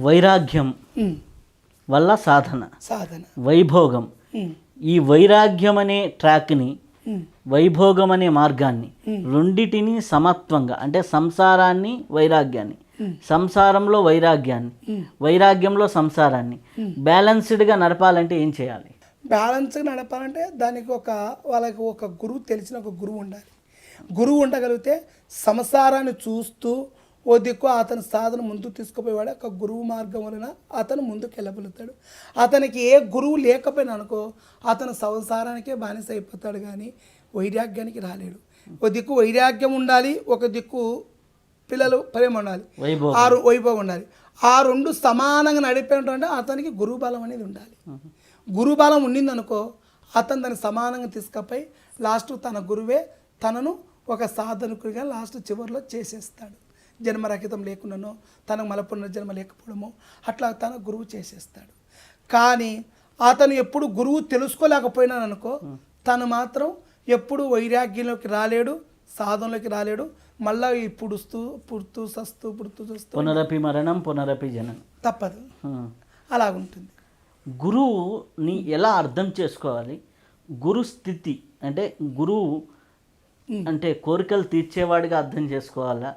వైరాగ్యం వల్ల సాధన. సాధన. వైభోగం. ఈ వైరాగ్యం అనే ట్రాక్ని వైభోగం అనే మార్గాన్ని రెండిటిని సమత్వంగా అంటే సంసారాన్ని వైరాగ్యాన్ని సంసారంలో వైరాగ్యాన్ని వైరాగ్యంలో సంసారాన్ని బ్యాలెన్స్డ్గా నడపాలంటే ఏం చేయాలి? బ్యాలెన్స్గా నడపాలంటే దానికి ఒక వాళ్ళకి ఒక గురువు తెలిసిన ఒక గురువు ఉండాలి. గురువు ఉండగలిగితే సంసారాన్ని చూస్తూ ఓ దిక్కు అతని సాధన ముందుకు తీసుకుపోయేవాడు ఒక గురువు మార్గం వలన అతను ముందుకు వెళ్ళగలుగుతాడు అతనికి ఏ గురువు లేకపోయినా అనుకో అతను సంసారానికే బానిస అయిపోతాడు కానీ వైరాగ్యానికి రాలేడు. ఒక దిక్కు వైరాగ్యం ఉండాలి ఒక దిక్కు పిల్లలు ప్రేమ ఉండాలి. వైభోగం. ఆ రె- వైభవం ఉండాలి. ఆ రెండు సమానంగా నడిపేటంటే అతనికి గురువు బలం అనేది ఉండాలి. గురువు బలం ఉండిందనుకో అతను దాన్ని సమానంగా తీసుకపోయి లాస్ట్ తన గురువే తనను ఒక సాధకుడిగా లాస్ట్ చివరిలో చేసేస్తాడు. జన్మరహితం లేకుండానో తనకు మల పునర్జన్మ లేకపోవడమో అట్లా తన గురువు చేసేస్తాడు. కానీ అతను ఎప్పుడు గురువు తెలుసుకోలేకపోయినాను అనుకో తను మాత్రం ఎప్పుడు వైరాగ్యంలోకి రాలేడు సాధనలోకి రాలేడు మళ్ళా ఈ పుడుస్తూ పుడుతూ సస్తూ పుడుతూ చూస్తూ పునరపి మరణం పునరపి జననం. తప్పదు. అలాగుంటుంది. గురువుని ఎలా అర్థం చేసుకోవాలి? గురు స్థితి అంటే గురువు అంటే కోరికలు తీర్చేవాడిగా అర్థం చేసుకోవాలా?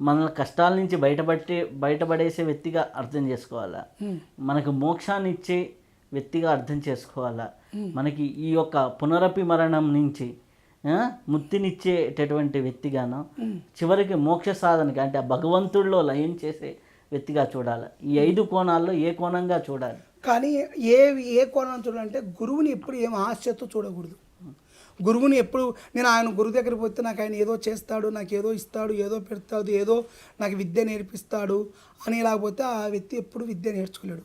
ఉమ్, మన కష్టాల నుంచి బయటపట్టే బయటపడేసే వ్యక్తిగా అర్థం చేసుకోవాలా? మనకు మోక్షాన్ని ఇచ్చే వ్యక్తిగా అర్థం చేసుకోవాలా? మనకి ఈ యొక్క పునరపి మరణం నుంచి ఆ, ముక్తినిచ్చేటటువంటి వ్యక్తిగాను చివరికి మోక్ష సాధనకి అంటే ఆ భగవంతుడిలో లయం చేసే వ్యక్తిగా చూడాలి? ఈ ఐదు కోణాల్లో ఏ కోణంగా చూడాలి? కానీ ఏ ఏ కోణం చూడాలంటే గురువుని ఎప్పుడు ఏం ఆశతో చూడకూడదు. గురువుని ఎప్పుడు నేను ఆయన గురువు దగ్గరికి పోతే నాకు ఆయన ఏదో చేస్తాడు నాకు ఏదో ఇస్తాడు ఏదో పెడతాడు ఏదో నాకు విద్య నేర్పిస్తాడు అని లేకపోతే ఆ వ్యక్తి ఎప్పుడు విద్య నేర్చుకోలేడు.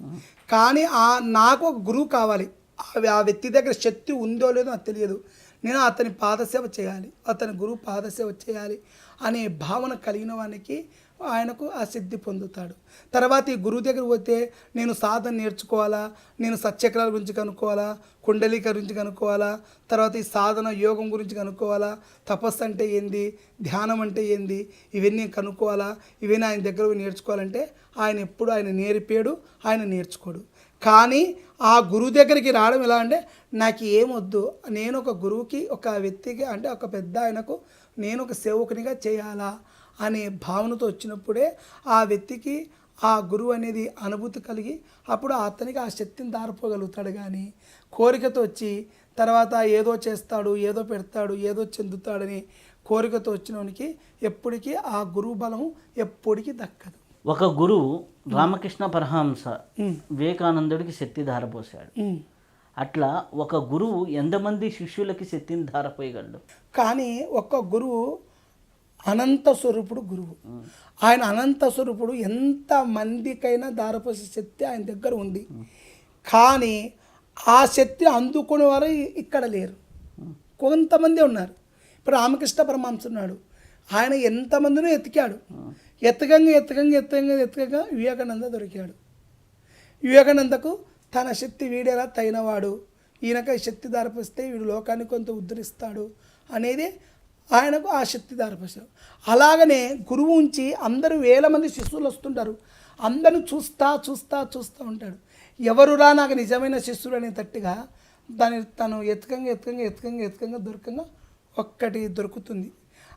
కానీ ఆ నాకు ఒక గురువు కావాలి. ఆ- ఆ వ్యక్తి దగ్గర శక్తి ఉందో లేదో నాకు తెలియదు. నేను అతని పాదసేవ చేయాలి అతని గురువు పాదసేవ చేయాలి అనే భావన కలిగిన వానికి ఆయనకు ఆ సిద్ధి పొందుతాడు. తర్వాత ఈ గురువు దగ్గర పోతే నేను సాధన నేర్చుకోవాలా నేను సత్యక్రాల గురించి కనుక్కోవాలా కుండలిక గురించి కనుక్కోవాలా తర్వాత ఈ సాధన యోగం గురించి కనుక్కోవాలా తపస్సు అంటే ఏంది ధ్యానం అంటే ఏంది ఇవన్నీ కనుక్కోవాలా ఇవన్నీ ఆయన దగ్గర నేర్చుకోవాలంటే ఆయన ఎప్పుడు ఆయన నేర్పాడు ఆయన నేర్చుకోడు. కానీ ఆ గురువు దగ్గరికి రావడం ఎలా అంటే నాకు ఏమొద్దు నేను ఒక గురువుకి ఒక వ్యక్తికి అంటే ఒక పెద్ద ఆయనకు నేను ఒక సేవకునిగా చేయాలా? అనే భావనతో వచ్చినప్పుడే ఆ వ్యక్తికి ఆ గురువు అనేది అనుభూతి కలిగి అప్పుడు అతనికి ఆ శక్తిని దారిపోగలుగుతాడు కానీ. కోరికతో వచ్చి తర్వాత ఏదో చేస్తాడు ఏదో పెడతాడు ఏదో చెందుతాడని కోరికతో వచ్చినోనికి ఎప్పటికీ ఆ గురువు బలం ఎప్పటికీ దక్కదు. ఒక గురువు రామకృష్ణ పరమహంస వివేకానందుడికి శక్తి ధారపోశాడు ఉమ్. అట్లా ఒక గురువు ఎంతమంది శిష్యులకి శక్తిని ధారపోయగలడు కానీ ఒక్క గురువు అనంత స్వరూపుడు గురువు. ఆయన అనంత స్వరూపుడు ఎంత మందికైనా దారపోసే శక్తి ఆయన దగ్గర ఉంది. కానీ ఆ శక్తి అందుకునే వారు ఇక్కడ లేరు. కొంతమంది ఉన్నారు. ఇప్పుడు రామకృష్ణ పరమహంస ఉన్నాడు ఆయన ఎంతమందినో ఎతికాడు. ఎత్తకంగా ఎత్తకంగా ఎత్తకంగా ఎత్తకంగా వివేకానంద దొరికాడు. వివేకానందకు తన శక్తి వీడేలా తగినవాడు. ఈయనక శక్తి దారిపోస్తే వీడు లోకాన్ని కొంత ఉద్ధరిస్తాడు అనేది ఆయనకు ఆ శక్తి దారిపోసాడు అలాగనే గురువు ఉంచి అందరూ వేల మంది శిష్యులు వస్తుంటారు. అందరిని చూస్తా చూస్తా చూస్తూ ఉంటాడు. ఎవరురా నాకు నిజమైన శిష్యుడు అనే తట్టుగా దాని తను ఎత్తుకంగా ఎత్తుకంగా ఎత్తుకంగా ఎత్తుకంగా దొరకంగా ఒక్కటి దొరుకుతుంది.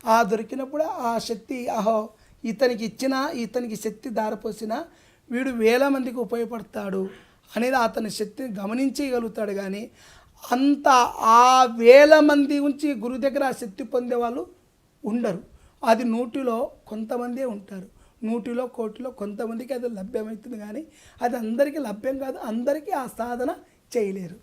ఆ దొరికినప్పుడు ఆ శక్తి అహో ఇతనికి ఇచ్చిన ఇతనికి శక్తి దారపోసిన వీడు వేల మందికి ఉపయోగపడతాడు అనేది అతని శక్తిని గమనించగలుగుతాడు కానీ అంత ఆ వేల మంది ఉంచి గురువు దగ్గర ఆ శక్తి పొందే వాళ్ళు ఉండరు. అది నూటిలో కొంతమందే ఉంటారు. నూటిలో కోటిలో కొంతమందికి అది లభ్యమవుతుంది కానీ అది అందరికీ లభ్యం కాదు. అందరికీ ఆ సాధన చేయలేరు.